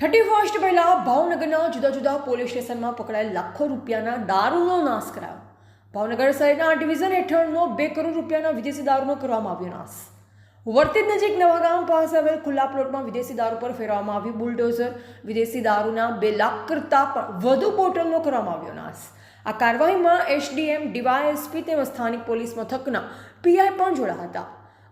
Thirty first પહેલાં ભાવનગરના જુદા જુદા પોલીસ સ્ટેશનમાં પકડાયેલ લાખો રૂપિયાના દારૂનો નાશ કરાયો. ભાવનગર શહેરના ડિવિઝન હેઠળનો બે કરોડ રૂપિયાના વિદેશી દારૂનો કરવામાં આવ્યો નાશ. વર્તિત નજીક નવાગામ પાસે આવેલ ખુલ્લા પ્લોટમાં વિદેશી દારૂ પર ફેરવામાં આવ્યું બુલડોઝર. વિદેશી દારૂના બે લાખ કરતાં પણ વધુ બોટલનો કરવામાં આવ્યો નાશ. આ કાર્યવાહીમાં એસડીએમ ડીવાયએસપી તેમજ સ્થાનિક પોલીસ મથકના પીઆઈ પણ જોડાયા હતા.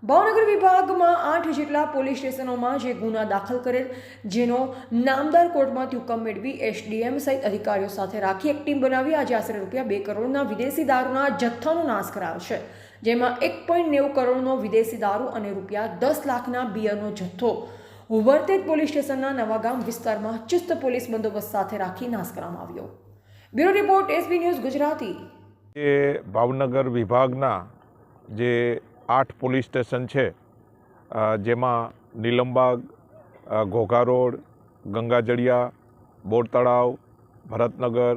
ભાવનગર વિભાગમાં આઠ જેટલા પોલીસ સ્ટેશનોમાં જે ગુના દાખલ કરેલ, જેનો નામદાર કોર્ટમાંથી હુકમ મેળવી એસડીએમ સહિત અધિકારીઓ સાથે રાખી એક ટીમ બનાવી. આજે આશરે રૂપિયા બે કરોડના વિદેશી દારૂના જથ્થાનો નાશ કરાયો છે, જેમાં એક પોઈન્ટ નેવું કરોડનો વિદેશી દારૂ અને રૂપિયા દસ લાખના બિયરનો જથ્થો વર્તેજ પોલીસ સ્ટેશનના નવાગામ વિસ્તારમાં ચુસ્ત પોલીસ બંદોબસ્ત સાથે રાખી નાશ કરવામાં આવ્યો. Bureau report SB news Gujarati. એ ભાવનગર વિભાગના જે આઠ પોલીસ સ્ટેશન છે. જેમાં Nilambag Ghogha road Gangajaliya Bor Talav, Bharatnagar,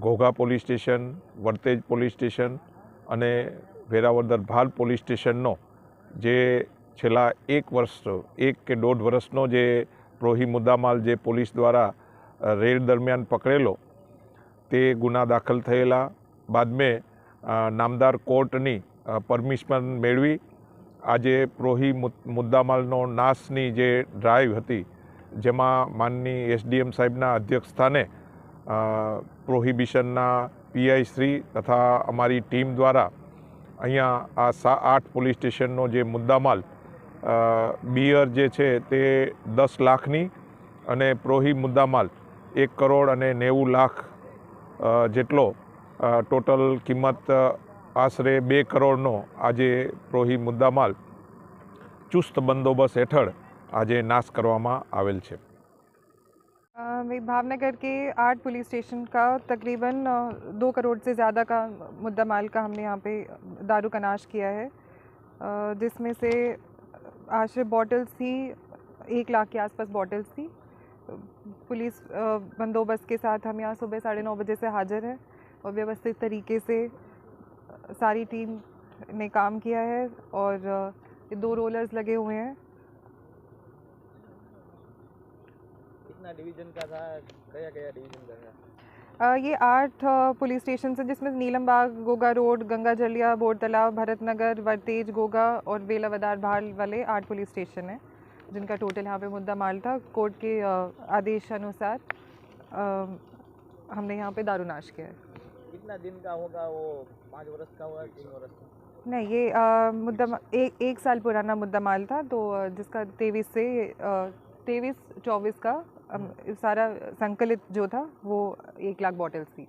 Ghogha police station Vartej police station અને વેરાવદર ભાલ પોલીસ સ્ટેશનનો જે છેલ્લા એક વર્ષ એક કે દોઢ વર્ષનો જે પ્રોહી મુદ્દામાલ જે પોલીસ દ્વારા રેડ દરમિયાન પકડેલો, તે ગુના દાખલ થયેલા. બાદ મેં નામદાર કોર્ટની પરમિશન મેળવી. આજે પ્રોહી મુદ્દામાલનો નાશની જે ડ્રાઈવ હતી, જેમાં માનની એસડીએમ સાહેબના અધ્યક્ષ સ્થાને પ્રોહિબિશનના પીઆઈ શ્રી તથા અમારી ટીમ દ્વારા અહીંયા આ સા, આઠ પોલીસ સ્ટેશનનો જે મુદ્દામાલ બિયર જે છે તે દસ લાખની અને પ્રોહી મુદ્દામાલ એક કરોડ અને નેવું લાખ જેટલો ટોટલ કિંમત આશરે બે કરોડનો આજે પ્રોહી મુદ્દામાલ ચુસ્ત બંદોબસ્ત હેઠળ આજે નાશ કરવામાં આવેલ છે अ, मैं भावनगर के आठ पुलिस स्टेशन का तकरीबन अ, दो करोड़ से ज़्यादा का मुद्दा माल का हमने यहाँ पे दारू का नाश किया है अ, जिसमें से आश्रय बॉटल्स थी एक लाख के आसपास बॉटल्स थी पुलिस अ, बंदोबस्त के साथ हम यहाँ सुबह साढ़े नौ बजे से हाजिर हैं और व्यवस्थित तरीके से अ, सारी टीम ने काम किया है और ये दो रोलर्स लगे हुए हैं। कितना डिवीज़न का था? कया कया डिवीज़न का था? ये आठ पुलिस स्टेशन है जिसमें नीलम बाग गोगा रोड गंगा जलिया बोर तालाब भरत नगर वर्तेज गोगा और वेलावदार भाल वाले आठ पुलिस स्टेशन हैं जिनका टोटल यहाँ पे मुद्दा माल था। कोर्ट के आदेश अनुसार हमने यहाँ पे दारूनाश किया है। कितना दिन का होगा वो? पाँच वर्ष का हुआ तीन वर्ष का? नहीं ये आ, मुद्दा एक एक साल पुराना मुद्दा माल था तो जिसका तेईस से तेईस चौबीस का सारा संकलित जो था वो एक लाख बॉटल्स थी